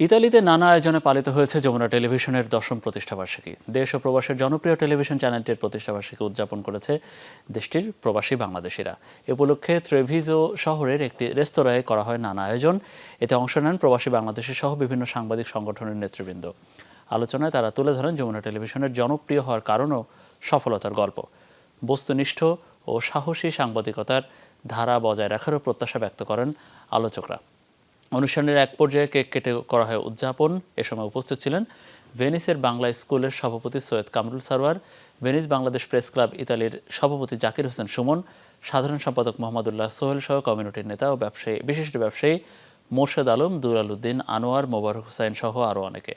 ইতালিতে নানা আয়োজনে পালিত হয়েছে যমুনা টেলিভিশনের দশম প্রতিষ্ঠাবার্ষিকী। দেশ ও প্রবাসের জনপ্রিয় টেলিভিশন চ্যানেলটির প্রতিষ্ঠাবার্ষিকী উদযাপন করেছে দেশটির প্রবাসী বাংলাদেশিরা। এ উপলক্ষে ত্রেভিজো শহরের একটি রেস্তোরাঁয় করা হয় নানা আয়োজন। এতে অংশ নেন প্রবাসী বাংলাদেশি সহ বিভিন্ন সাংবাদিক সংগঠনের নেতৃবৃন্দ। আলোচনায় তারা তুলে ধরেন যমুনা টেলিভিশনের জনপ্রিয় হওয়ার কারণও সফলতার গল্প। বস্তুনিষ্ঠ ও সাহসী সাংবাদিকতার ধারা বজায় রাখারও প্রত্যাশা ব্যক্ত করেন আলোচকরা। অনুষ্ঠানের এক পর্যায়ে কেক কেটে করা হয় উদযাপন। এ সময় উপস্থিত ছিলেন ভেনিসের বাংলা স্কুলের সভাপতি Syed Kamrul Sarwar, Venice Bangladesh press club ইতালির সভাপতি জাকির হোসেন সুমন, সাধারণ সম্পাদক মোহাম্মদুল্লাহ সোহেল সহ কমিউনিটির নেতা ও ব্যবসায়ী বিশিষ্ট ব্যবসায়ী মোর্শেদ আলম দুরাল উদ্দিন, আনোয়ার মোবারক হোসাইন সহ আরও অনেকে।